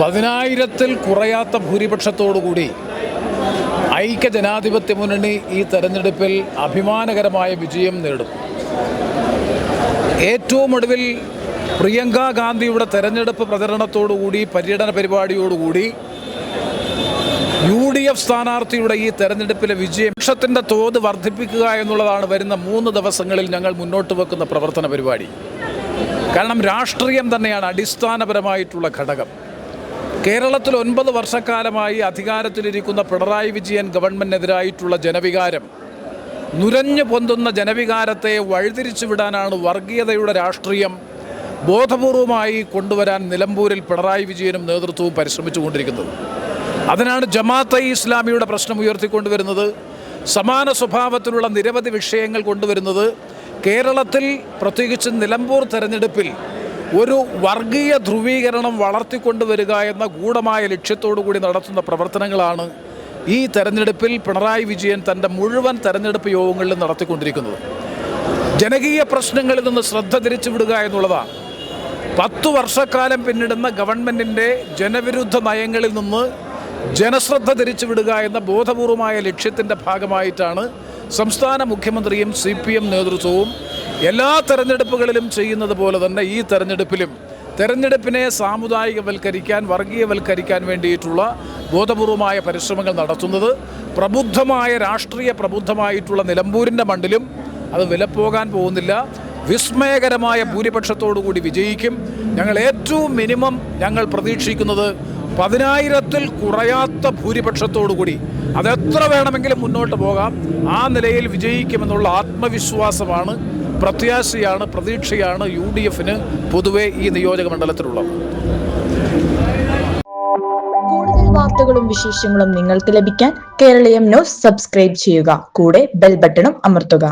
പതിനായിരത്തിൽ കുറയാത്ത ഭൂരിപക്ഷത്തോടുകൂടി ഐക്യ ജനാധിപത്യ മുന്നണി ഈ തെരഞ്ഞെടുപ്പിൽ അഭിമാനകരമായ വിജയം നേടും. ഏറ്റവും ഒടുവിൽ പ്രിയങ്ക ഗാന്ധിയുടെ തെരഞ്ഞെടുപ്പ് പ്രചരണത്തോടുകൂടി പര്യടന പരിപാടിയോടുകൂടി യു ഡി എഫ് സ്ഥാനാർത്ഥിയുടെ ഈ തെരഞ്ഞെടുപ്പിലെ വിജയം ലക്ഷത്തിന്റെ തോത് വർദ്ധിപ്പിക്കുക എന്നുള്ളതാണ് വരുന്ന മൂന്ന് ദിവസങ്ങളിൽ ഞങ്ങൾ മുന്നോട്ട് വെക്കുന്ന പ്രവർത്തന പരിപാടി. കാരണം രാഷ്ട്രീയം തന്നെയാണ് അടിസ്ഥാനപരമായിട്ടുള്ള ഘടകം. കേരളത്തിൽ ഒൻപത് വർഷക്കാലമായി അധികാരത്തിലിരിക്കുന്ന പിണറായി വിജയൻ ഗവൺമെന്റിനെതിരായിട്ടുള്ള ജനവികാരം. നുരഞ്ഞു പൊന്തുന്ന ജനവികാരത്തെ വഴിതിരിച്ചു വിടാനാണ് വർഗീയതയുടെ രാഷ്ട്രീയം. ബോധപൂർവമായി കൊണ്ടുവരാൻ നിലമ്പൂരിൽ പിണറായി വിജയനും നേതൃത്വവും പരിശ്രമിച്ചുകൊണ്ടിരിക്കുന്നത്. അതിനാണ് ജമാഅത്തെ ഇസ്ലാമിയുടെ പ്രശ്നം ഉയർത്തിക്കൊണ്ടുവരുന്നത്. സമാന സ്വഭാവത്തിലുള്ള നിരവധി വിഷയങ്ങൾ കൊണ്ടുവരുന്നത്. കേരളത്തിൽ പ്രത്യേകിച്ച് നിലമ്പൂർ തെരഞ്ഞെടുപ്പിൽ ഒരു വർഗീയ ധ്രുവീകരണം വളർത്തിക്കൊണ്ടുവരിക എന്ന ഗൂഢമായ ലക്ഷ്യത്തോടു കൂടി നടത്തുന്ന പ്രവർത്തനങ്ങളാണ് ഈ തെരഞ്ഞെടുപ്പിൽ പിണറായി വിജയൻ തന്റെ മുഴുവൻ തെരഞ്ഞെടുപ്പ് യോഗങ്ങളിലും നടത്തിക്കൊണ്ടിരിക്കുന്നത്. ജനകീയ പ്രശ്നങ്ങളിൽ നിന്ന് ശ്രദ്ധ തിരിച്ചുവിടുക എന്നുള്ളതാണ്. പത്തു വർഷക്കാലം പിന്നിടുന്ന ഗവൺമെന്റിന്റെ ജനവിരുദ്ധ നയങ്ങളിൽ നിന്ന് ജനശ്രദ്ധ തിരിച്ചുവിടുക എന്ന ബോധപൂർവമായ ലക്ഷ്യത്തിന്റെ ഭാഗമായിട്ടാണ് സംസ്ഥാന മുഖ്യമന്ത്രിയും സി പി എം നേതൃത്വവും എല്ലാ തെരഞ്ഞെടുപ്പുകളിലും ചെയ്യുന്നത് പോലെ തന്നെ ഈ തെരഞ്ഞെടുപ്പിലും തെരഞ്ഞെടുപ്പിനെ സാമുദായികവൽക്കരിക്കാൻ വർഗീയവൽക്കരിക്കാൻ വേണ്ടിയിട്ടുള്ള ബോധപൂർവമായ പരിശ്രമങ്ങൾ നടത്തുന്നത് പ്രബുദ്ധമായ രാഷ്ട്രീയ പ്രബുദ്ധമായിട്ടുള്ള നിലമ്പൂരിന്റെ മണ്ണിലും അത് വിലപ്പോകാൻ പോകുന്നില്ല. വിസ്മയകരമായ ഭൂരിപക്ഷത്തോടു കൂടി വിജയിക്കും. ഞങ്ങൾ ഏറ്റവും മിനിമം ഞങ്ങൾ പ്രതീക്ഷിക്കുന്നത് പതിനായിരത്തിൽ കുറയാത്ത ഭൂരിപക്ഷത്തോടുകൂടി അതെത്ര വേണമെങ്കിലും മുന്നോട്ട് പോകാം. ആ നിലയിൽ വിജയിക്കുമെന്നുള്ള ആത്മവിശ്വാസമാണ് പ്രത്യാശയാണ് പ്രതീക്ഷയാണ് യു ഡി എഫിന് പൊതുവെ ഈ നിയോജക മണ്ഡലത്തിലുള്ളത്. കൂടുതൽ വാർത്തകളും വിശേഷങ്ങളും നിങ്ങൾക്ക് ലഭിക്കാൻ കേരളീയം ന്യൂസ് സബ്സ്ക്രൈബ് ചെയ്യുക. കൂടെ ബെൽ ബട്ടണും അമർത്തുക.